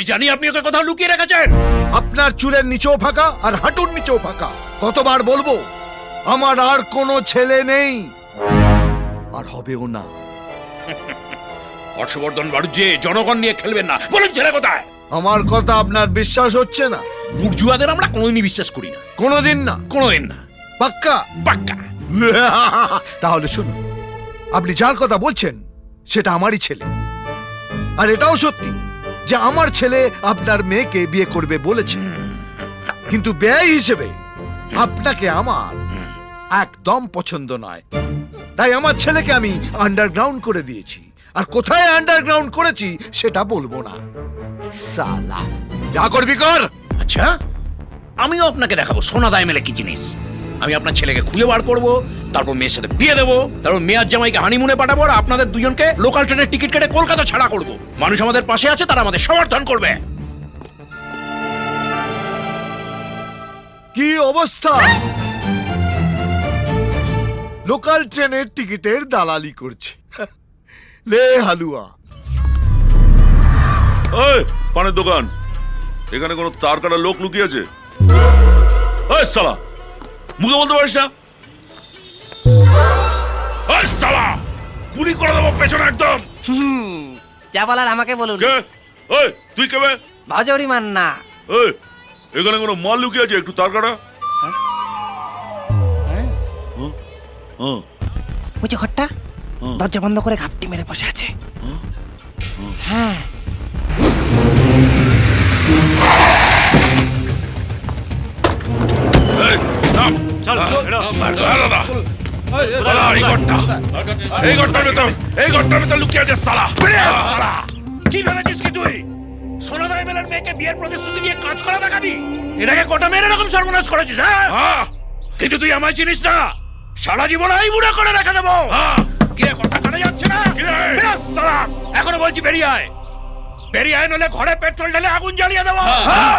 আমি জানি আপনি ওকে কোথাও লুকিয়ে রেখেছেন। আপনার চুলের নিচেও ফাঁকা আর হাঁটুর নিচেও ফাঁকা। কতবার বলব আমার আর কোনো ছেলে নেই। আর হবেও না। হর্ষবর্ধন বাড়ুজ্জে জনগণ নিয়ে খেলবেন না। বলুন ছেলে কোথায়? আমার কথা আপনার বিশ্বাস হচ্ছে না। বুর্জুয়াদের আমরা কোনোদিনই বিশ্বাস করি না। কোনোদিন না। কোনোদিন না। পাক্কা? পাক্কা। তাহলে শুনুন আপনি যার কথা বলছেন সেটা আমারই ছেলে। আর এটাও সত্যি যে আমার ছেলে আপনার মেয়েকে বিয়ে করবে বলেছে। কিন্তু ব্যয় হিসেবে আপনাকে আমার একদম পছন্দ নয়। তাই আমার ছেলেকে আমি আন্ডারগ্রাউন্ড করে দিয়েছি। আর কোথায় আন্ডারগ্রাউন্ড করেছি সেটা বলব না। সালা। যা করবি কর। আচ্ছা আমিও আপনাকে দেখাবো। সোনা দায় মেলে কি জিনিস? আমি আপনার ছেলেকে খুঁজে বার করব তারপর মেয়ের সাথে বিয়ে দেবো তারপর মেয়ার জামাইকে হানিমুনে পাঠাবো আর আপনাদের দুজনকে লোকাল ট্রেনের টিকিট কেটে কলকাতা ছাড়া করব। মানুষ আমাদের পাশে আছে তারা আমাদের সমর্থন করবে। কি অবস্থা? লোকাল ট্রেনের টিকিটের দালালি করছে। লে হালুয়া। ওই পানের দোকান। এখানে কোনো তার কাটা লোক লুকিয়ে আছে ওই সালা মুখে বলতে পারিস না? গুলি করে দেবো পেছনে একদম। যা বলার আমাকে বলুন। কে? ওই তুই কেবে ভজরি মান্না ওই এখানে কোনো মাল লুকিয়ে আছে একটু তার কাটা? হ্যাঁ? হ্যাঁ। ওই যে ঘরটা হুম। দরজা বন্ধ করে ঘাপটি মেরে বসে আছে। হ্যাঁ। এই এই ঘরটার ভেতর এই ঘরটার ভেতর লুকিয়ে আছে সালা। সালা। কি ভেবেছিস কি তুই? মেলার মেয়েকে বিয়ের প্রতিশ্রুতি দিয়ে কাজ করা দেখাবি? কটা মেয়ের এরকম সর্বনাশ করেছিস হ্যাঁ? হ্যাঁ। কিন্তু তুই আমায় চিনিস না। সারা জীবন এই বুড়া করে রেখে দেবো। হ্যাঁ। কিরে কথা কানে যাচ্ছে না? এখনও বলছি বেরিয়ে আয়। বেরিয়ে আয় নলে ঘরে পেট্রোল ঢেলে আগুন জ্বালিয়ে দেবো। হ্যাঁ।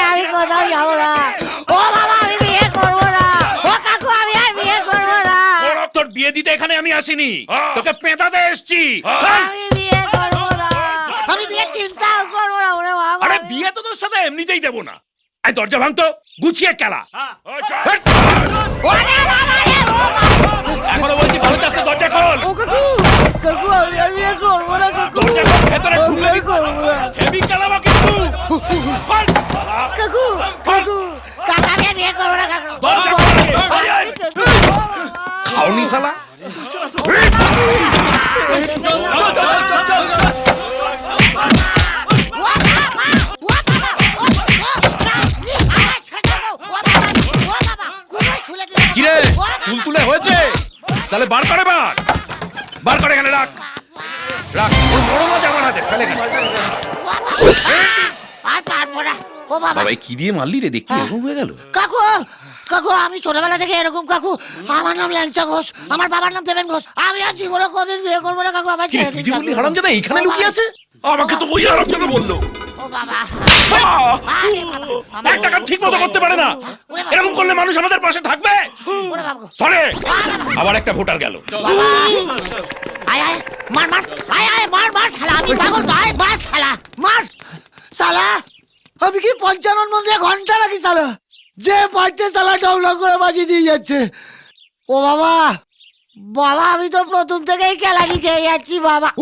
আমি কোথাও যাব না ও বাবা আমি বিয়ে করব না। ও কাকু আমি আর বিয়ে করব না। ওরা তোর বিয়ে দিতে এখানে আমি আসিনি। তোকে পেঁদাতে এসছি। আমি বিয়ে করব না। আমি বিয়ে চিন্তাও করব না ওরে বাবা। আরে বিয়ে তো তোর সাথে এমনিতেই দেবো না। আই দরজা ভাঙতো। গুছিয়ে খেলা ওই চল। ওরে বাবা রে ও বাবা এখনও বলছি ভালো চাষতে দরজা খোল ও কাকু কাকু আমি আর বিয়ে করব না কাকু দরজা খোল ভেতরে আমি ঢুকে বিয়ে করব না হেভি খেলাবো কিন্তু খোল। কাকু কাকু কাকাকে বিয়ে করব না কাকু দরজা খোল আগে। খাওনি শালা কিরে তুলতুলে হয়েছে। তাহলে বার করে বার বার করে এখানে রাখ। রাখ। বড় মাছ আমার হাতে ফেলে আর পারব না। ও বাবা। বাবা কি দিয়ে মারলি রে? দেখতে এরকম হয়ে গেল। কাকু কাকু আমি ছোটবেলা থেকে এরকম কাকু। আমার নাম ল্যাংচা ঘোষ। আমার বাবার নাম দেবেন ঘোষ। আমি আর জীবনে কোনদিন বিয়ে করব না কাকু আমার ছেড়ে দিন কাকু। হারামজাদা এইখানে লুকিয়ে বাবা, আছে? আমাকে তো ওই কথা বলল। ও বাবা। আরে বাবা, আমার- একটা কাজ ঠিক মতো করতে পারে না। ওরে বাবা। এরকম করলে মানুষ আমাদের পাশে থাকবে? ওরে বাবা। গো। আবার একটা ভোটার গেল। বাবা। আয় আয় মার মার। আয় আয় মার মার শালা আমি পাগল। তো আয় মার শালা মার। শালা আমি কি পঞ্চানন মন্দিরে ঘণ্টা রাখি শালা? যে পারছে শালা ডাউনলোড করে বাজিয়ে দিয়ে যাচ্ছে। ও বাবা বাবা আমি তো প্রথম থেকেই কেলানি খেয়ে যাচ্ছি বাবা।